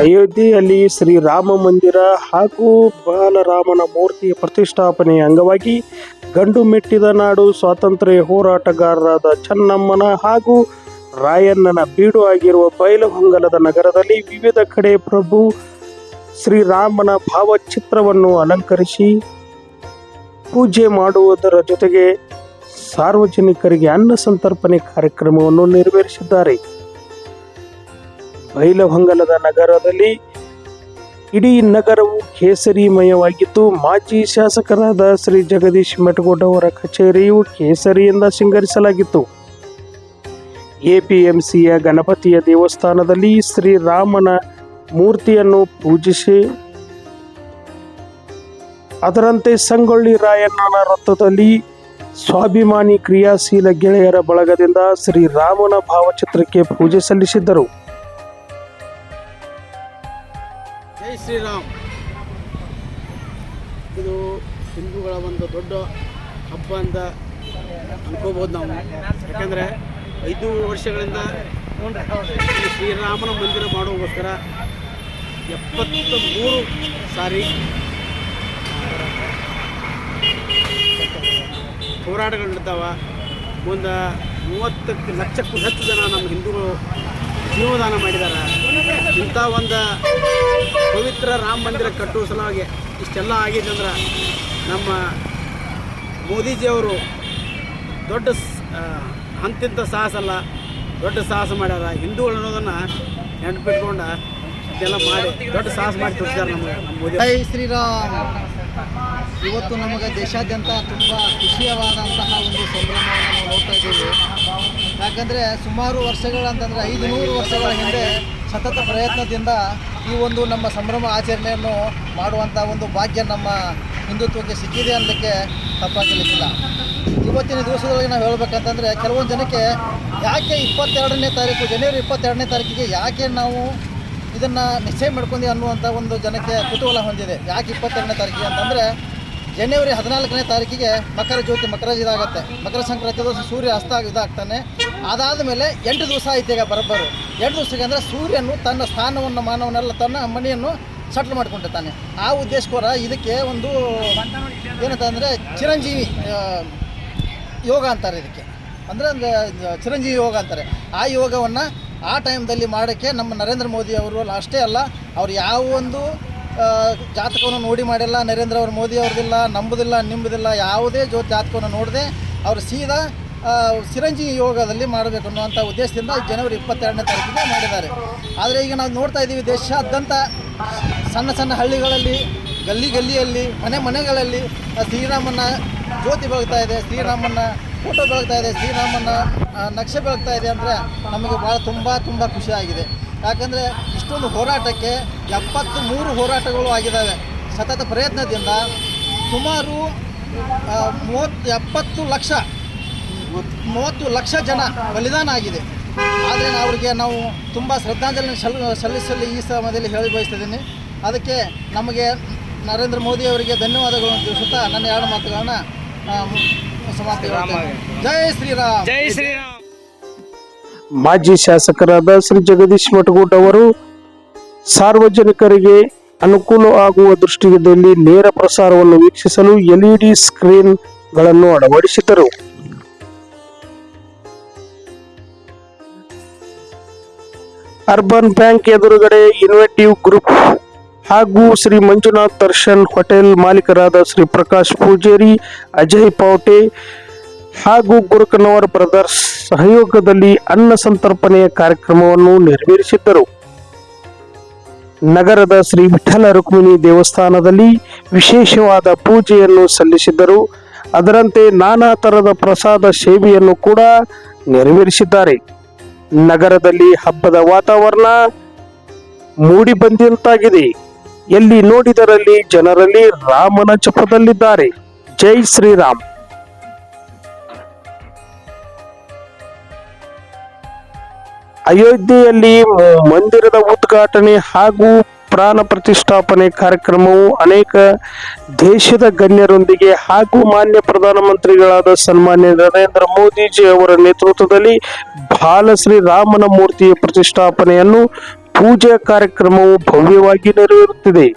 ಅಯೋಧ್ಯೆಯಲ್ಲಿ ಶ್ರೀರಾಮ ಮಂದಿರ ಹಾಗೂ ಬಾಲರಾಮನ ಮೂರ್ತಿಯ ಪ್ರತಿಷ್ಠಾಪನೆಯ ಅಂಗವಾಗಿ ಗಂಡು ಮೆಟ್ಟಿದ ನಾಡು ಸ್ವಾತಂತ್ರ್ಯ ಹೋರಾಟಗಾರರಾದ ಚೆನ್ನಮ್ಮನ ಹಾಗೂ ರಾಯಣ್ಣನ ಬೀಡು ಆಗಿರುವ ಬಯಲುಹೊಂಗಲದ ನಗರದಲ್ಲಿ ವಿವಿಧ ಕಡೆ ಪ್ರಭು ಶ್ರೀರಾಮನ ಭಾವಚಿತ್ರವನ್ನು ಅಲಂಕರಿಸಿ ಪೂಜೆ ಮಾಡುವುದರ ಜೊತೆಗೆ ಸಾರ್ವಜನಿಕರಿಗೆ ಅನ್ನ ಸಂತರ್ಪಣೆ ಕಾರ್ಯಕ್ರಮವನ್ನು ನೆರವೇರಿಸಿದ್ದಾರೆ. ಬೈಲಹೊಂಗಲದ ನಗರದಲ್ಲಿ ಇಡೀ ನಗರವು ಕೇಸರಿಮಯವಾಗಿತ್ತು. ಮಾಜಿ ಶಾಸಕರಾದ ಶ್ರೀ ಜಗದೀಶ್ ಮೆಟಗೋಡ್ ಅವರ ಕಚೇರಿಯು ಕೇಸರಿಯಿಂದ ಸಿಂಗರಿಸಲಾಗಿತ್ತು ಎಪಿಎಂಸಿಯ ಗಣಪತಿಯ ದೇವಸ್ಥಾನದಲ್ಲಿ ಶ್ರೀರಾಮನ ಮೂರ್ತಿಯನ್ನು ಪೂಜಿಸಿ, ಅದರಂತೆ ಸಂಗೊಳ್ಳಿ ರಾಯಣ್ಣನ ರಥದಲ್ಲಿ ಸ್ವಾಭಿಮಾನಿ ಕ್ರಿಯಾಶೀಲ ಗೆಳೆಯರ ಬಳಗದಿಂದ ಶ್ರೀರಾಮನ ಭಾವಚಿತ್ರಕ್ಕೆ ಪೂಜೆ ಸಲ್ಲಿಸಿದ್ದರು. ಜೈ ಶ್ರೀರಾಮ್. ಇದು ಹಿಂದೂಗಳ ಒಂದು ದೊಡ್ಡ ಹಬ್ಬ ಅಂತ ಅನ್ಕೋಬೋದು ನಾವು. ಯಾಕಂದರೆ ಐದು ವರ್ಷಗಳಿಂದ ಶ್ರೀರಾಮನ ಮಂದಿರ ಮಾಡುವಗೋಸ್ಕರ ಎಪ್ಪತ್ತ ಮೂರು ಸಾರಿ ಹೋರಾಟಗಳು ನಡ್ತಾವೆ ಮುಂದೆ ಮೂವತ್ತಕ್ಕೆ ಲಕ್ಷಕ್ಕೂ ಹೆಚ್ಚು ಜನ ನಮ್ಮ ಹಿಂದೂಗಳು ಜೀವದಾನ ಮಾಡಿದ್ದಾರೆ ಇಂಥ ಒಂದು ಪವಿತ್ರ ರಾಮ ಮಂದಿರ ಕಟ್ಟುವ ಸಲುವಾಗಿ ಇಷ್ಟೆಲ್ಲ ಆಗಿದೆ ಅಂದ್ರೆ ನಮ್ಮ ಮೋದಿಜಿಯವರು ದೊಡ್ಡ ಅಂತಿಂತ ಸಾಹಸ ಅಲ್ಲ, ದೊಡ್ಡ ಸಾಹಸ ಮಾಡ್ಯಾರ. ಹಿಂದೂಗಳು ಅನ್ನೋದನ್ನು ನೆನಪಿಟ್ಕೊಂಡು ಇದೆಲ್ಲ ಮಾಡಿ ದೊಡ್ಡ ಸಾಹಸ ಮಾಡಿ ತೋರಿಸಿದ್ದಾರೆ ನಮ್ಮ ಮೋದಿ ಜೈ ಶ್ರೀರಾಮ್. ಇವತ್ತು ನಮಗೆ ದೇಶಾದ್ಯಂತ ತುಂಬ ಖುಷಿಯವಾದಂತಹ ಒಂದು ಸಂಭ್ರಮವನ್ನು ನೋಡ್ತಾ ಇದ್ದೀವಿ. ಯಾಕಂದರೆ ಸುಮಾರು ವರ್ಷಗಳಂತಂದರೆ ಐದು ನೂರು ವರ್ಷಗಳ ಹಿಂದೆ ಸತತ ಪ್ರಯತ್ನದಿಂದ ಈ ಒಂದು ನಮ್ಮ ಸಂಭ್ರಮ ಆಚರಣೆಯನ್ನು ಮಾಡುವಂಥ ಒಂದು ಭಾಗ್ಯ ನಮ್ಮ ಹಿಂದುತ್ವಕ್ಕೆ ಸಿಕ್ಕಿದೆ ಅನ್ನೋದಕ್ಕೆ ತಪ್ಪಾಗಲಿಕ್ಕಿಲ್ಲ ಇವತ್ತಿನ ದಿವಸದೊಳಗೆ ನಾವು ಹೇಳಬೇಕಂತಂದರೆ ಕೆಲವೊಂದು ಜನಕ್ಕೆ ಯಾಕೆ ಇಪ್ಪತ್ತೆರಡನೇ ತಾರೀಕು, ಜನವರಿ ಇಪ್ಪತ್ತೆರಡನೇ ತಾರೀಕಿಗೆ ಯಾಕೆ ನಾವು ಇದನ್ನು ನಿಶ್ಚಯ ಮಾಡ್ಕೊಂಡಿ ಅನ್ನುವಂಥ ಒಂದು ಜನಕ್ಕೆ ಕುತೂಹಲ ಹೊಂದಿದೆ. ಯಾಕೆ ಇಪ್ಪತ್ತೆರಡನೇ ತಾರೀಕಿಗೆ ಅಂತಂದರೆ ಜನವರಿ ಹದಿನಾಲ್ಕನೇ ತಾರೀಕಿಗೆ ಮಕರ ಜ್ಯೋತಿ ಮಕರ ಇದಾಗುತ್ತೆ. ಮಕರ ಸಂಕ್ರಾಂತಿ ಸೂರ್ಯ ಅಸ್ತ ಇದಾಗ್ತಾನೆ. ಅದಾದ ಮೇಲೆ ಎಂಟು ದಿವಸ ಆಯ್ತು ಈಗ ಬರೋಬ್ಬರು ಎಂಟು ದಿವಸಕ್ಕೆ ಅಂದರೆ ಸೂರ್ಯನು ತನ್ನ ಸ್ಥಾನವನ್ನು, ಮಾನವನೆಲ್ಲ, ತನ್ನ ಮನೆಯನ್ನು ಸಟ್ಲ್ ಮಾಡ್ಕೊಂಡಿರ್ತಾನೆ. ಆ ಉದ್ದೇಶಕ್ಕೋರ ಇದಕ್ಕೆ ಒಂದು ಏನಂತಂದರೆ ಚಿರಂಜೀವಿ ಯೋಗ ಅಂತಾರೆ ಇದಕ್ಕೆ. ಅಂದರೆ ಒಂದು ಚಿರಂಜೀವಿ ಯೋಗ ಅಂತಾರೆ. ಆ ಯೋಗವನ್ನು ಆ ಟೈಮ್ದಲ್ಲಿ ಮಾಡೋಕ್ಕೆ ನಮ್ಮ ನರೇಂದ್ರ ಮೋದಿ ಅವರು ಅಷ್ಟೇ ಅಲ್ಲ, ಅವ್ರು ಯಾವ ಒಂದು ಜಾತಕವನ್ನು ನೋಡಿ ಮಾಡಿಲ್ಲ, ನರೇಂದ್ರ ಅವ್ರ ಮೋದಿ ಅವ್ರದ್ದಿಲ್ಲ ನಂಬುದಿಲ್ಲ, ನಿಂಬುದಿಲ್ಲ, ಯಾವುದೇ ಜೋ ಜಾತಕವನ್ನು ನೋಡದೆ ಅವರು ಸೀದಾ ಚಿರಂಜೀವಿ ಯೋಗದಲ್ಲಿ ಮಾಡಬೇಕು ಅನ್ನುವಂಥ ಉದ್ದೇಶದಿಂದ ಜನವರಿ ಇಪ್ಪತ್ತೆರಡನೇ ತಾರೀಕಿಗೆ ಮಾಡಿದ್ದಾರೆ. ಆದರೆ ಈಗ ನಾವು ನೋಡ್ತಾ ಇದ್ದೀವಿ ದೇಶಾದ್ಯಂತ ಸಣ್ಣ ಸಣ್ಣ ಹಳ್ಳಿಗಳಲ್ಲಿ, ಗಲ್ಲಿ ಗಲ್ಲಿಯಲ್ಲಿ, ಮನೆ ಮನೆಗಳಲ್ಲಿ ಶ್ರೀರಾಮನ ಜ್ಯೋತಿ ಬೆಳಗ್ತಾ ಇದೆ, ಶ್ರೀರಾಮನ ಫೋಟೋ ಬೆಳಗ್ತಾ ಇದೆ, ಶ್ರೀರಾಮನ ನಕ್ಷೆ ಬೆಳಗ್ತಾ ಇದೆ ಅಂದರೆ ನಮಗೆ ಭಾಳ ತುಂಬ ತುಂಬ ಖುಷಿಯಾಗಿದೆ ಯಾಕಂದರೆ ಇಷ್ಟೊಂದು ಹೋರಾಟಕ್ಕೆ ಎಪ್ಪತ್ತು ಮೂರು ಹೋರಾಟಗಳು ಆಗಿದ್ದಾವೆ. ಸತತ ಪ್ರಯತ್ನದಿಂದ ಸುಮಾರು ಮೂವತ್ತು, ಎಪ್ಪತ್ತು ಲಕ್ಷ ಮೂವತ್ತು ಲಕ್ಷ ಜನ ಬಲಿದಾನ ಆಗಿದೆ. ಆದರೆ ಅವರಿಗೆ ನಾವು ತುಂಬ ಶ್ರದ್ಧಾಂಜಲಿ ಸಲ್ ಸಲ್ಲಿಸಲು ಈ ಸಮಯದಲ್ಲಿ ಹೇಳಿ ಬಯಸ್ತಿದ್ದೀನಿ. ಅದಕ್ಕೆ ನಮಗೆ ನರೇಂದ್ರ ಮೋದಿ ಅವರಿಗೆ ಧನ್ಯವಾದಗಳನ್ನು ತಿಳಿಸುತ್ತಾ ನನ್ನ ಎರಡು ಮಾತುಗಳನ್ನು ಸಮಾಪ್ತಿ. ಜೈ ಶ್ರೀರಾಮ್. ಜೈ ಶ್ರೀರಾಮ್. ಮಾಜಿ ಶಾಸಕರಾದ ಶ್ರೀ ಜಗದೀಶ್ ಮಠಗೂಟ್ ಅವರು ಸಾರ್ವಜನಿಕರಿಗೆ ಅನುಕೂಲ ಆಗುವ ದೃಷ್ಟಿಯಲ್ಲಿ ನೇರ ಪ್ರಸಾರವನ್ನು ವೀಕ್ಷಿಸಲು ಎಲ್ಇಡಿ ಸ್ಕ್ರೀನ್ಗಳನ್ನು ಅಳವಡಿಸಿದರು ಅರ್ಬನ್ ಬ್ಯಾಂಕ್ ಎದುರುಗಡೆ ಇನ್ವೆಟಿವ್ ಗ್ರೂಪ್ ಹಾಗೂ ಶ್ರೀ ಮಂಜುನಾಥ್ ದರ್ಶನ್ ಹೋಟೆಲ್ ಮಾಲೀಕರಾದ ಶ್ರೀ ಪ್ರಕಾಶ್ ಪೂಜೇರಿ, ಅಜಯ್ ಪೌಟೆ ಹಾಗೂ ಗುರುಕನವರ್ ಬ್ರದರ್ಸ್ ಸಹಯೋಗದಲ್ಲಿ ಅನ್ನ ಸಂತರ್ಪಣೆಯ ಕಾರ್ಯಕ್ರಮವನ್ನು ನೆರವೇರಿಸಿದ್ದರು. ನಗರದ ಶ್ರೀ ವಿಠಲ ರುಕ್ಮಿಣಿ ದೇವಸ್ಥಾನದಲ್ಲಿ ವಿಶೇಷವಾದ ಪೂಜೆಯನ್ನು ಸಲ್ಲಿಸಿದ್ದರು. ಅದರಂತೆ ನಾನಾ ಥರದ ಪ್ರಸಾದ ಸೇವೆಯನ್ನು ಕೂಡ ನೆರವೇರಿಸಿದ್ದಾರೆ. ನಗರದಲ್ಲಿ ಹಬ್ಬದ ವಾತಾವರಣ ಮೂಡಿ ಬಂದಂತಾಗಿದೆ ಎಲ್ಲಿ ನೋಡಿದರಲ್ಲಿ ಜನರಲ್ಲಿ ರಾಮನ ಚಪದಲ್ಲಿದ್ದಾರೆ ಜೈ ಶ್ರೀರಾಮ್. ಅಯೋಧ್ಯೆಯಲ್ಲಿ ಮಂದಿರದ ಉದ್ಘಾಟನೆ ಹಾಗೂ ಪ್ರಾಣ ಪ್ರತಿಷ್ಠಾಪನೆ ಕಾರ್ಯಕ್ರಮವು ಅನೇಕ ದೇಶದ ಗಣ್ಯರೊಂದಿಗೆ ಹಾಗೂ ಮಾನ್ಯ ಪ್ರಧಾನಮಂತ್ರಿಗಳಾದ ಸನ್ಮಾನ್ಯ ನರೇಂದ್ರ ಮೋದಿಜಿ ಅವರ ನೇತೃತ್ವದಲ್ಲಿ ಬಾಲಶ್ರೀ ರಾಮನ ಮೂರ್ತಿಯ ಪ್ರತಿಷ್ಠಾಪನೆಯನ್ನು ಪೂಜಾ ಕಾರ್ಯಕ್ರಮವು ಭವ್ಯವಾಗಿ ನೆರವೇರುತ್ತಿದೆ.